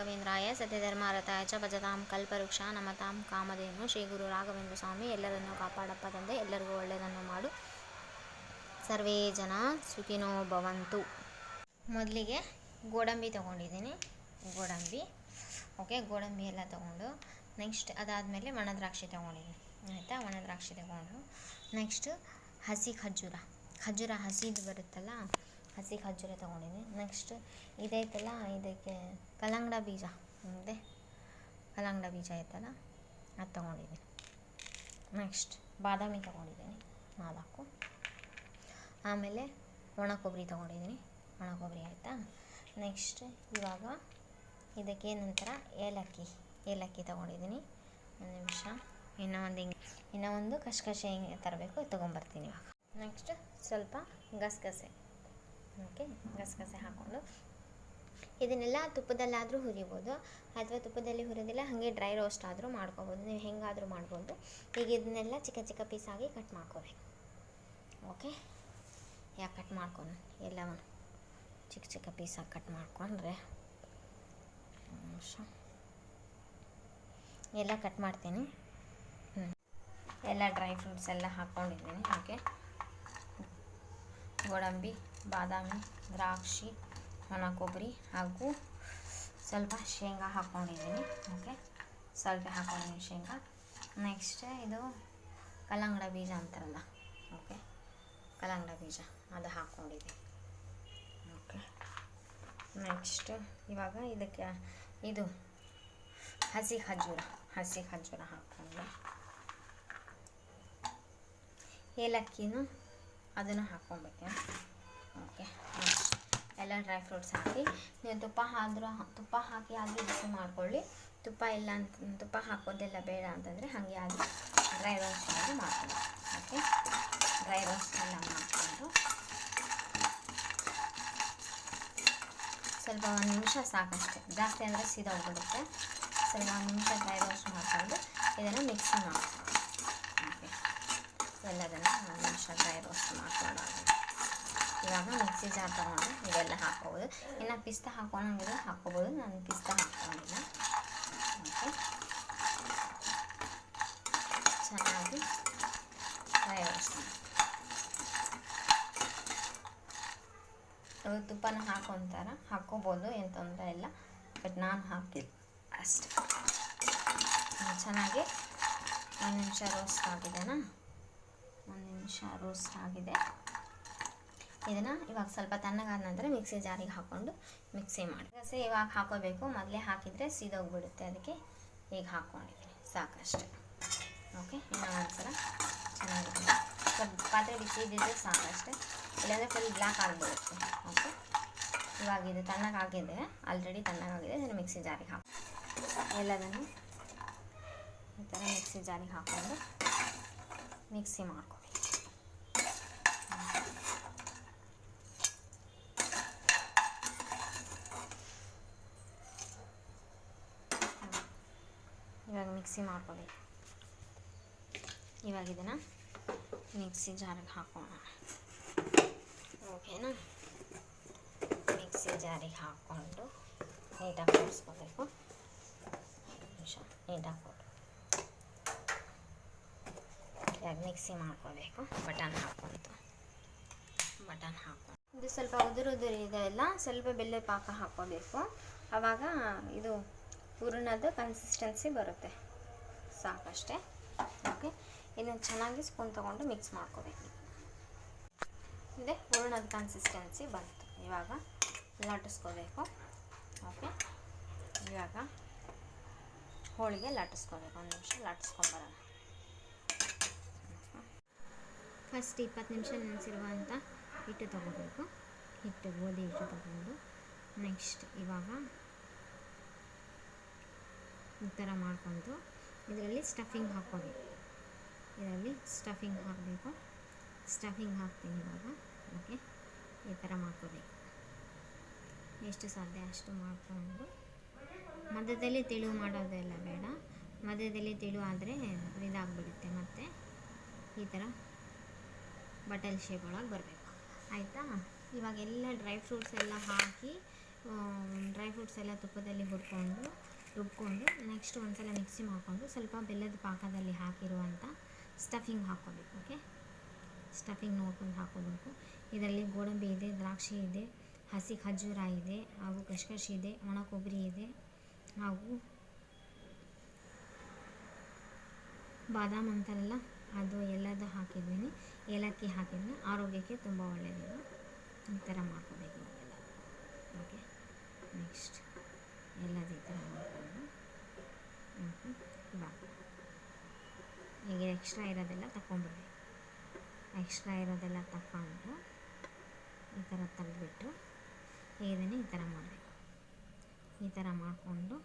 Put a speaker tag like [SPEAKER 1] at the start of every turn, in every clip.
[SPEAKER 1] ರಾಘವೇಂದ್ರಾಯ ಸತ್ಯಧರ್ಮಾರತಾಯ ಚ ಭಜತಾಂ ಕಲ್ಪವೃಕ್ಷ ನಮತಾಂ ಕಾಮಧೇನು. ಶ್ರೀ ಗುರು ರಾಘವೇಂದ್ರ ಸ್ವಾಮಿ, ಎಲ್ಲರನ್ನೂ ಕಾಪಾಡಪ್ಪ ತಂದೆ, ಎಲ್ಲರಿಗೂ ಒಳ್ಳೆಯದನ್ನು ಮಾಡು. ಸರ್ವೇ ಜನ ಸುಖಿನೋ ಭವಂತು. ಮೊದಲಿಗೆ ಗೋಡಂಬಿ ತೊಗೊಂಡಿದ್ದೀನಿ. ಗೋಡಂಬಿ ಓಕೆ ಗೋಡಂಬಿ ಎಲ್ಲ ತೊಗೊಂಡು ನೆಕ್ಸ್ಟ್ ಅದಾದಮೇಲೆ ಒಣದ್ರಾಕ್ಷಿ ತೊಗೊಂಡಿದ್ದೀನಿ. ಆಯಿತಾ? ಒಣದ್ರಾಕ್ಷಿ ತೊಗೊಂಡು ನೆಕ್ಸ್ಟ್ ಹಸಿ ಖಜೂರ ಖಜೂರ ಹಸಿದು ಬರುತ್ತಲ್ಲ? ಹಸಿ ಖರ್ಜೂರ ತೊಗೊಂಡಿದ್ದೀನಿ ನೆಕ್ಸ್ಟ್ ಇದೈತಲ್ಲ ಇದಕ್ಕೆ ಕಲ್ಲಂಗಡ ಬೀಜ. ಇದೆ ಕಲ್ಲಂಗಡ ಬೀಜ ಐತಲ್ಲ, ಅದು ತೊಗೊಂಡಿದ್ದೀನಿ ನೆಕ್ಸ್ಟ್ ಬಾದಾಮಿ ತೊಗೊಂಡಿದ್ದೀನಿ, ನಾಲ್ಕು. ಆಮೇಲೆ ಒಣ ಕೊಬ್ಬರಿ ತೊಗೊಂಡಿದ್ದೀನಿ ಒಣ ಕೊಬ್ಬರಿ ಆಯಿತಾ? ನೆಕ್ಸ್ಟ್ ಇವಾಗ ಇದಕ್ಕೆ ಏನಂತಾರ? ಏಲಕ್ಕಿ. ಏಲಕ್ಕಿ ತೊಗೊಂಡಿದ್ದೀನಿ. ಒಂದು ನಿಮಿಷ. ಇನ್ನೂ ಒಂದು ಹಿಂಗೆ, ಇನ್ನೂ ಒಂದು ಕಶ್ಕಶೆ ಹಿಂಗೆ ತರಬೇಕು, ತೊಗೊಂಬರ್ತೀನಿ ಇವಾಗ. ನೆಕ್ಸ್ಟ್ ಸ್ವಲ್ಪ ಗಸಗಸೆ. ಓಕೆ ಗಸಗಸೆ ಹಾಕ್ಕೊಂಡು ಇದನ್ನೆಲ್ಲ ತುಪ್ಪದಲ್ಲಾದರೂ ಹುರಿಬೋದು ಅಥವಾ ತುಪ್ಪದಲ್ಲಿ ಹುರಿದಿಲ್ಲ, ಹಾಗೆ ಡ್ರೈ ರೋಸ್ಟ್ ಆದರೂ ಮಾಡ್ಕೋಬೋದು. ನೀವು ಹೆಂಗಾದರೂ ಮಾಡ್ಬೋದು. ಈಗ ಇದನ್ನೆಲ್ಲ ಚಿಕ್ಕ ಚಿಕ್ಕ ಪೀಸಾಗಿ ಕಟ್ ಮಾಡ್ಕೋಬೇಕು. ಓಕೆ ಯಾಕೆ ಕಟ್ ಮಾಡ್ಕೊಂಡು ಎಲ್ಲವನ್ನು ಚಿಕ್ಕ ಚಿಕ್ಕ ಪೀಸಾಗಿ ಕಟ್ ಮಾಡ್ಕೊಂಡ್ರೆ ಎಲ್ಲ ಕಟ್ ಮಾಡ್ತೀನಿ. ಎಲ್ಲ ಡ್ರೈ ಫ್ರೂಟ್ಸ್ ಎಲ್ಲ ಹಾಕ್ಕೊಂಡಿದ್ದೀನಿ ಓಕೆ ಗೋಡಂಬಿ ಬಾದಾಮಿ, ದ್ರಾಕ್ಷಿ, ಒಣ ಕೊಬ್ಬರಿ ಹಾಗೂ ಸ್ವಲ್ಪ ಶೇಂಗಾ ಹಾಕ್ಕೊಂಡಿದ್ದೀನಿ ಓಕೆ ಸ್ವಲ್ಪ ಹಾಕ್ಕೊಂಡಿದ್ದೀನಿ ಶೇಂಗಾ. ನೆಕ್ಸ್ಟ್ ಇದು ಕಲ್ಲಂಗಡ ಬೀಜ ಅಂತಾರಲ್ಲ. ಓಕೆ ಕಲ್ಲಂಗಡ ಬೀಜ, ಅದು ಹಾಕ್ಕೊಂಡಿದ್ದೀನಿ ಓಕೆ ನೆಕ್ಸ್ಟ್ ಇವಾಗ ಇದಕ್ಕೆ ಇದು ಹಸಿ ಖಜೂರ ಹಸಿ ಖಜೂರ ಹಾಕ್ಕೊಂಡು ಏಲಕ್ಕಿನೂ ಅದನ್ನು ಹಾಕ್ಕೊಬೇಕು ಓಕೆ ಎಲ್ಲ ಡ್ರೈ ಫ್ರೂಟ್ಸ್ ಹಾಕಿ, ನೀವು ತುಪ್ಪ ಆದರೂ ತುಪ್ಪ ಹಾಕಿ ಆದರೂ ಬಿಸಿ ಮಾಡ್ಕೊಳ್ಳಿ. ತುಪ್ಪ ಇಲ್ಲ ಅಂತ, ತುಪ್ಪ ಹಾಕೋದೆಲ್ಲ ಬೇಡ ಅಂತಂದರೆ ಹಾಗೆ ಆಗಿ ಡ್ರೈ ರೋಸ್ಟ್ ಆಗಿ ಮಾಡ್ಕೊಳ್ಳಿ. ಓಕೆ ಡ್ರೈ ರೋಸ್ಟ್ ಎಲ್ಲ ಮಾಡಿಕೊಂಡು. ಸ್ವಲ್ಪ ಒಂದು ನಿಮಿಷ ಸಾಕಷ್ಟೆ. ಜಾಸ್ತಿ ಅಂದರೆ ಸೀದಾ ಹೋಗ್ಬಿಡುತ್ತೆ ಸ್ವಲ್ಪ ಒಂದು ನಿಮಿಷ ಡ್ರೈ ರೋಸ್ಟ್ ಮಾಡಿಕೊಂಡು ಇದನ್ನು ಮಿಕ್ಸಿ ಮಾಡ್ಕೊಳ್ಳಿ. ಓಕೆ, ಎಲ್ಲದನ್ನು ಒಂದು ನಿಮಿಷ ಡ್ರೈ ರೋಸ್ಟ್ ಮಾಡ್ಕೊಂಡು ಇವಾಗ ಮಿಕ್ಸಿ ಜಾರ್ ತೊಗೊಂಡು ಇದೆಲ್ಲ ಹಾಕ್ಕೋಬೋದು ಇನ್ನು ಪಿಸ್ತಾ ಹಾಕ್ಕೊಳಂಗಿದ್ರೆ ಹಾಕ್ಕೋಬೋದು. ನಾನು ಪಿಸ್ತಾ ಹಾಕ್ಕೊಂಡಿಲ್ಲ. ಓಕೆ. ಚೆನ್ನಾಗಿ ಮಾಡಿ ಇವಾಗ ತುಪ್ಪನ ಹಾಕೊಂತಾರ, ಹಾಕ್ಕೋಬೋದು, ಏನು ತೊಂದರೆ ಇಲ್ಲ. ಬಟ್ ನಾನು ಹಾಕಿಲ್ಲ ಅಷ್ಟೆ. ಚೆನ್ನಾಗಿ ಒಂದು ನಿಮಿಷ ರೋಸ್ಟ್ ಆಗಿದೆನಾ? ಒಂದು ನಿಮಿಷ ರೋಸ್ಟ್ ಆಗಿದೆ. ಇದನ್ನು ಇವಾಗ ಸ್ವಲ್ಪ ತಣ್ಣಗಾದ ನಂತರ ಮಿಕ್ಸಿ ಜಾರಿಗೆ ಹಾಕ್ಕೊಂಡು ಮಿಕ್ಸಿ ಮಾಡಿ. ರಸ ಇವಾಗ ಹಾಕೋಬೇಕು. ಮೊದಲೇ ಹಾಕಿದರೆ ಸೀದೋಗ್ಬಿಡುತ್ತೆ. ಅದಕ್ಕೆ ಈಗ ಹಾಕ್ಕೊಂಡಿದ್ದೀನಿ ಸಾಕಷ್ಟೆ. ಓಕೆ ಇನ್ನೂ ಒಂದ್ಸಲ ಚೆನ್ನಾಗಿದೆ ಸ್ವಲ್ಪ ಪಾತ್ರೆ ಬಿಸಿ ಇದ್ದಿದ್ದರೆ ಸಾಕಷ್ಟೆ. ಇಲ್ಲಾಂದರೆ ಫುಲ್ ಬ್ಲ್ಯಾಕ್ ಆಗಿಬಿಡುತ್ತೆ. ಓಕೆ ಇವಾಗ ಇದು ತಣ್ಣಗಾಗಿದೆ. ಆಲ್ರೆಡಿ ತಣ್ಣಗಾಗಿದೆ. ಇದನ್ನು ಮಿಕ್ಸಿ ಜಾರಿಗೆ ಹಾಕಿ ಎಲ್ಲದನ್ನು ಈ ಥರ ಮಿಕ್ಸಿ ಜಾರಿಗೆ ಹಾಕ್ಕೊಂಡು ಮಿಕ್ಸಿ ಮಾಡ್ಕೋಬೇಕು ಇವಾಗ ಮಿಕ್ಸಿ ಮಾಡ್ಕೋಬೇಕು. ಇವಾಗ ಇದನ್ನು ಮಿಕ್ಸಿ ಜಾರಿಗೆ ಹಾಕೋಣ. ಓಕೆನಾ? ಮಿಕ್ಸಿ ಜಾರಿಗೆ ಹಾಕ್ಕೊಂಡು ನೀಟಾಗಿ ಕೂಡಿಸ್ಕೋಬೇಕು ನಿಮಿಷ ನೀಟಾಗಿ ಕೊಡು. ಇವಾಗ ಮಿಕ್ಸಿ ಮಾಡ್ಕೋಬೇಕು. ಬಟನ್ ಹಾಕ್ಕೊಂತು ಬಟನ್ ಹಾಕ್ಕೊಂಡು ಇದು ಸ್ವಲ್ಪ ಉದುರು ಉದುರು ಇದೆ ಅಲ್ಲ, ಸ್ವಲ್ಪ ಬೆಲ್ಲ ಪಾಕ ಹಾಕ್ಕೋಬೇಕು. ಆವಾಗ ಇದು ಹೂರಣದ ಕನ್ಸಿಸ್ಟೆನ್ಸಿ ಬರುತ್ತೆ. ಸಾಕಷ್ಟೇ. ಓಕೆ ಇದನ್ನು ಚೆನ್ನಾಗಿ ಸ್ಪೂನ್ ತೊಗೊಂಡು ಮಿಕ್ಸ್ ಮಾಡ್ಕೋಬೇಕು. ಇದೆ ಹೂರಣದ ಕನ್ಸಿಸ್ಟೆನ್ಸಿ ಬಂತು. ಇವಾಗ ಲಟ್ಟಿಸ್ಕೋಬೇಕು. ಓಕೆ ಇವಾಗ ಹೋಳಿಗೆ ಲಟ್ಟಿಸ್ಕೋಬೇಕು. ಒಂದು ನಿಮಿಷ ಲಟ್ಟಿಸ್ಕೊಂಬರೋಣ ಫಸ್ಟ್ ಇಪ್ಪತ್ತು ನಿಮಿಷ ನೆನೆಸಿರುವಂಥ ಹಿಟ್ಟು ತೊಗೋಬೇಕು. ಹಿಟ್ಟು ಗೋಧಿ ಹಿಟ್ಟು ತಗೊಂಡು. ನೆಕ್ಸ್ಟ್ ಇವಾಗ ಈ ಥರ ಮಾಡ್ಕೊಂಡು ಇದರಲ್ಲಿ ಸ್ಟಫಿಂಗ್ ಹಾಕ್ಕೋಬೇಕು ಇದರಲ್ಲಿ ಸ್ಟಫಿಂಗ್ ಹಾಕಬೇಕು. ಸ್ಟಫಿಂಗ್ ಹಾಕ್ತೀನಿ ಇವಾಗ. ಓಕೆ? ಈ ಥರ ಮಾಡ್ಕೋಬೇಕು. ಎಷ್ಟು ಸಾಧ್ಯ ಅಷ್ಟು ಮಾಡಿಕೊಂಡು. ಮಧ್ಯದಲ್ಲಿ ತಿಳು ಮಾಡೋದೆಲ್ಲ ಬೇಡ. ಮಧ್ಯದಲ್ಲಿ ತಿಳು ಆದರೆ ಇದಾಗ್ಬಿಡುತ್ತೆ ಮತ್ತು ಈ ಥರ ಬಟಲ್ ಶೇಪ್ ಒಳಗೆ ಬರಬೇಕು. ಆಯಿತಾ? ಇವಾಗೆಲ್ಲ ಡ್ರೈ ಫ್ರೂಟ್ಸ್ ಎಲ್ಲ ಹಾಕಿ ಡ್ರೈ ಫ್ರೂಟ್ಸ್ ಎಲ್ಲ ತುಪ್ಪದಲ್ಲಿ ಹುರ್ಕೊಂಡು ರುಬ್ಕೊಂಡು ನೆಕ್ಸ್ಟ್ ಒಂದ್ಸಲ ಮಿಕ್ಸಿ ಮಾಡಿಕೊಂಡು ಸ್ವಲ್ಪ ಬೆಲ್ಲದ ಪಾಕದಲ್ಲಿ ಹಾಕಿರುವಂಥ ಸ್ಟಫಿಂಗ್ ಹಾಕ್ಕೋಬೇಕು ಓಕೆ ಸ್ಟಫಿಂಗ್ ನೋಡ್ಕೊಂಡು ಹಾಕೋಬೇಕು ಇದರಲ್ಲಿ ಗೋಡಂಬಿ ಇದೆ, ದ್ರಾಕ್ಷಿ ಇದೆ, ಹಸಿ ಖಜೂರ ಇದೆ, ಹಾಗೂ ಕಶ್ಕಶಿ ಇದೆ, ಒಣ ಕೊಬ್ಬರಿ ಇದೆ, ಹಾಗೂ ಬಾದಾಮ್ ಅಂತಾರಲ್ಲ ಅದು ಎಲ್ಲದ ಹಾಕಿದ್ದೀನಿ. ಏಲಕ್ಕಿ ಹಾಕಿದ್ರೆ ಆರೋಗ್ಯಕ್ಕೆ ತುಂಬ ಒಳ್ಳೆಯದು ಈ ಥರ ಮಾಡ್ಕೋಬೇಕು ಓಕೆ ನೆಕ್ಸ್ಟ್ ಎಲ್ಲದು ಥರ ಮಾಡಿಕೊಂಡು ಈಗ ಎಕ್ಸ್ಟ್ರಾ ಇರೋದೆಲ್ಲ ತಗೊಂಡ್ಬಿಡ್ಬೇಕು ಎಕ್ಸ್ಟ್ರಾ ಇರೋದೆಲ್ಲ ತಗೊಂಡು ಈ ಥರ ತೆಗೆದ್ಬಿಟ್ಟು ಇದನ್ನು ಈ ಥರ ಮಾಡಬೇಕು. ಈ ಥರ ಮಾಡಿಕೊಂಡು,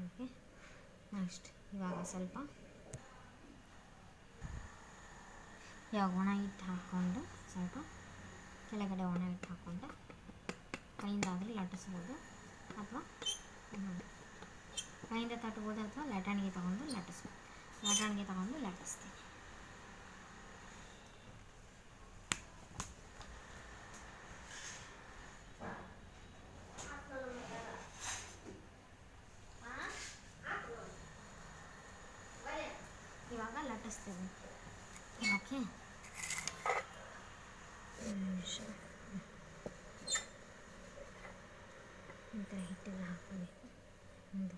[SPEAKER 1] ಓಕೆ, ನೆಕ್ಸ್ಟ್ ಇವಾಗ ಸ್ವಲ್ಪ ಇವಾಗ ಒಣ ಹಿಟ್ಟು ಹಾಕ್ಕೊಂಡು ಸ್ವಲ್ಪ ಕೆಳಗಡೆ ಒಣ ಹಿಟ್ಟು ಹಾಕ್ಕೊಂಡು ಕೈಯಿಂದಾಗಲಿ ಲಟ್ಟಿಸ್ಬೋದು. ಅಥವಾ ಕೈಯಿಂದ ತಟ್ಬೋದು ಅಥವಾ ಲಟಾಣಿಗೆ ತೊಗೊಂಡು ಲಟ್ಟಿಸ್ಬೋದು ಲಟಾಣಿಗೆ ತೊಗೊಂಡು ಲಟ್ಟಿಸ್ತೀನಿ ಇವಾಗ ಲಟ್ಟಿಸ್ತೀವಿ ಓಕೆ ನಿಮಿಷ ಈ ಹಿಟ್ಟೆಲ್ಲ ಹಾಕೋಬೇಕು ಒಂದು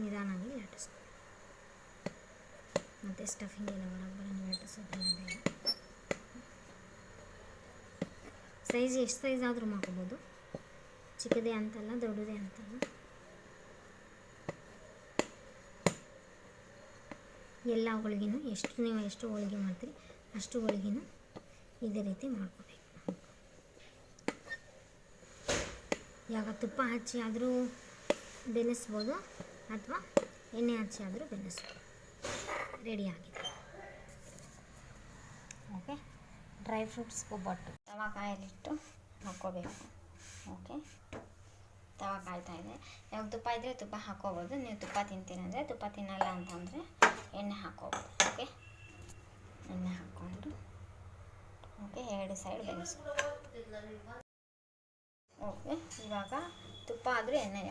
[SPEAKER 1] ನಿಧಾನಾಗಿ ಲಟ್ಟಿಸ್ಬೇಕು ಮತ್ತು ಸ್ಟಫಿಂಗ್ ಎಲ್ಲ ಬರೋಬ್ಬರನ್ನು ಲಟ್ಟಿಸೋದೆಲ್ಲ ಬೇಡ ಸೈಜ್ ಎಷ್ಟು ಸೈಜ್ ಆದರೂ ಮಾಡ್ಕೋಬೋದು. ಚಿಕ್ಕದೇ ಅಂತಲ್ಲ, ದೊಡ್ಡದೇ ಅಂತಲ್ಲ. ಎಲ್ಲ ಹೋಳಿಗೆನೂ ಎಷ್ಟು ನೀವು ಎಷ್ಟು ಹೋಳಿಗೆ ಮಾಡ್ತೀರಿ ಅಷ್ಟು ಹೋಳಿಗೆನೂ ಇದೇ ರೀತಿ ಮಾಡ್ಕೋಬೇಕು. ಇವಾಗ ತುಪ್ಪ ಹಚ್ಚಿ ಆದರೂ ಬೆನೆಸ್ಬೋದು ಅಥವಾ ಎಣ್ಣೆ ಹಚ್ಚಿ ಆದರೂ ಬೆನೆಸ್ಬೋದು. ರೆಡಿ ಆಗಿದೆ. ಓಕೆ, ಡ್ರೈ ಫ್ರೂಟ್ಸ್ ಒಬ್ಬಟ್ಟು. ತವಾಕಾಯಲ್ಲಿಟ್ಟು ಹಾಕ್ಕೋಬೇಕು. ಓಕೆ, ತವಾ ಕಾಯ್ತಾ ಇದೆ. ಯಾವಾಗ ತುಪ್ಪ ಇದ್ದರೆ ತುಪ್ಪ ಹಾಕ್ಕೋಬೋದು. ನೀವು ತುಪ್ಪ ತಿಂತೀನಿ ಅಂದರೆ ತುಪ್ಪ ತಿನ್ನಲ್ಲ ಅಂತಂದರೆ ಎಣ್ಣೆ ಹಾಕ್ಕೋಬೋದು. ಓಕೆ, ಎಣ್ಣೆ ಹಾಕ್ಕೊಂಡು. ಓಕೆ, ಎರಡು ಸೈಡ್ ಬೆಳೆಸ್ಕೊ ಓಕೆ, ಇವಾಗ ತುಪ್ಪ ಆದರೂ ಎಣ್ಣೆ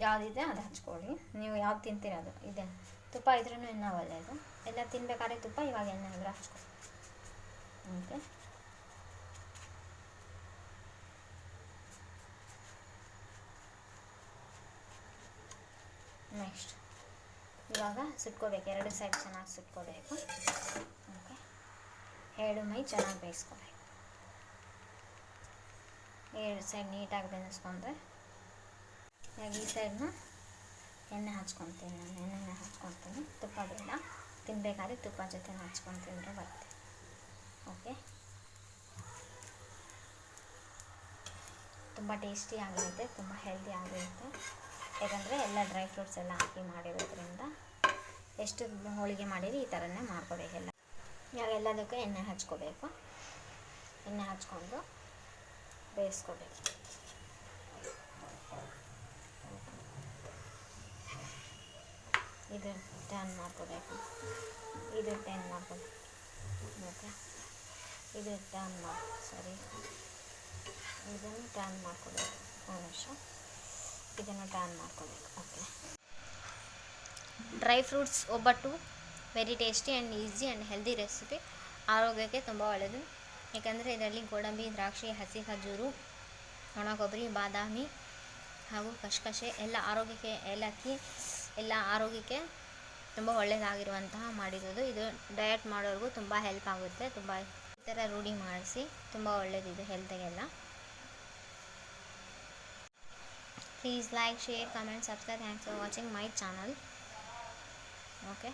[SPEAKER 1] ಯಾವುದಿದೆ ಅದು ಹಚ್ಕೊಳ್ಳಿ. ನೀವು ಯಾವ್ದು ತಿಂತೀರ ಅದು? ಇದೆ. ತುಪ್ಪ ಇದ್ರೂ ಎಣ್ಣೆ ಒಳ್ಳೆಯದು ಎಲ್ಲ ತಿನ್ಬೇಕಾದ್ರೆ ತುಪ್ಪ, ಇವಾಗ ಎಣ್ಣೆ ಆದರೆ ಹಚ್ಕೊಳ್ಳಿ. ಓಕೆ. ನೆಕ್ಸ್ಟ್. ಇವಾಗ ಸುಟ್ಕೋಬೇಕು. ಎರಡು ಸೈಡ್ ಚೆನ್ನಾಗಿ ಸುಟ್ಕೋಬೇಕು. ಓಕೆ. ಎರಡು ಮೈ ಚೆನ್ನಾಗಿ ಬೇಯಿಸ್ಕೋಬೇಕು. ಎರಡು ಸೈಡ್ ನೀಟಾಗಿ ಬೆನೆಸ್ಕೊಂಡ್ರೆ ಈಗ ಈ ಸೈಡ್ನ ಎಣ್ಣೆ ಹಚ್ಕೊತೀನಿ ನಾನು, ಎಣ್ಣೆನ ಹಚ್ಕೊತೀನಿ. ತುಪ್ಪ ಬೇಡ. ತಿನ್ನಬೇಕಾದ್ರೆ ತುಪ್ಪ ಜೊತೆ ಹಚ್ಕೊಂಡು ತಿಂದರೆ ಬರುತ್ತೆ. ಓಕೆ ತುಂಬ ಟೇಸ್ಟಿ ಆಗಿರುತ್ತೆ ತುಂಬ ಹೆಲ್ದಿ ಆಗಿರುತ್ತೆ. ಯಾಕಂದರೆ ಎಲ್ಲ ಡ್ರೈ ಫ್ರೂಟ್ಸ್ ಎಲ್ಲ ಹಾಕಿ ಮಾಡಿರೋದ್ರಿಂದ ಎಷ್ಟು ಹೋಳಿಗೆ ಮಾಡಿರಿ ಈ ಥರನೇ ಮಾಡ್ಕೋಬೇಕೆಲ್ಲ ಇವಾಗ ಎಲ್ಲದಕ್ಕೂ ಎಣ್ಣೆ ಹಚ್ಕೋಬೇಕು. ಎಣ್ಣೆ ಹಚ್ಕೊಂಡು ಬೇಯಿಸ್ಕೋಬೇಕು ಇದು ಟರ್ನ್ ಮಾಡ್ಕೋಬೇಕು ಇದು ಟರ್ನ್ ಮಾಡ್ಕೋಬೇಕು ಓಕೆ ಇದು ಟರ್ನ್ ಮಾಡಿ ಸರಿ ಇದನ್ನು ಟರ್ನ್ ಮಾಡ್ಕೋಬೇಕು ಒಂದು ನಿಮಿಷ ಇದನ್ನು ಟರ್ನ್ ಮಾಡ್ಕೋಬೇಕು ಓಕೆ ಡ್ರೈ ಫ್ರೂಟ್ಸ್ ಒಬ್ಬಟ್ಟು very tasty and easy and healthy recipe ಆರೋಗ್ಯಕ್ಕೆ ತುಂಬ ಒಳ್ಳೆಯದು ಏಕೆಂದರೆ ಇದರಲ್ಲಿ ಗೋಡಂಬಿ, ದ್ರಾಕ್ಷಿ, ಹಸಿ ಖಜೂರು ಒಣ ಕೊಬ್ಬರಿ ಬಾದಾಮಿ ಹಾಗೂ ಕಶ್ಕಶೆ ಎಲ್ಲ ಆರೋಗ್ಯಕ್ಕೆ ಏಲಕ್ಕಿ ಎಲ್ಲ ಆರೋಗ್ಯಕ್ಕೆ ತುಂಬ ಒಳ್ಳೆಯದಾಗಿರುವಂತಹ ಮಾಡಿರೋದು. ಇದು ಡಯಟ್ ಮಾಡೋರಿಗೂ ತುಂಬ ಹೆಲ್ಪ್ ಆಗುತ್ತೆ. ತುಂಬ ಈ ಥರ ರೂಢಿ ಮಾಡಿಸಿ ತುಂಬ ಒಳ್ಳೆಯದಿದೆ ಹೆಲ್ತಿಗೆಲ್ಲ please like share comment subscribe thanks for watching my channel okay?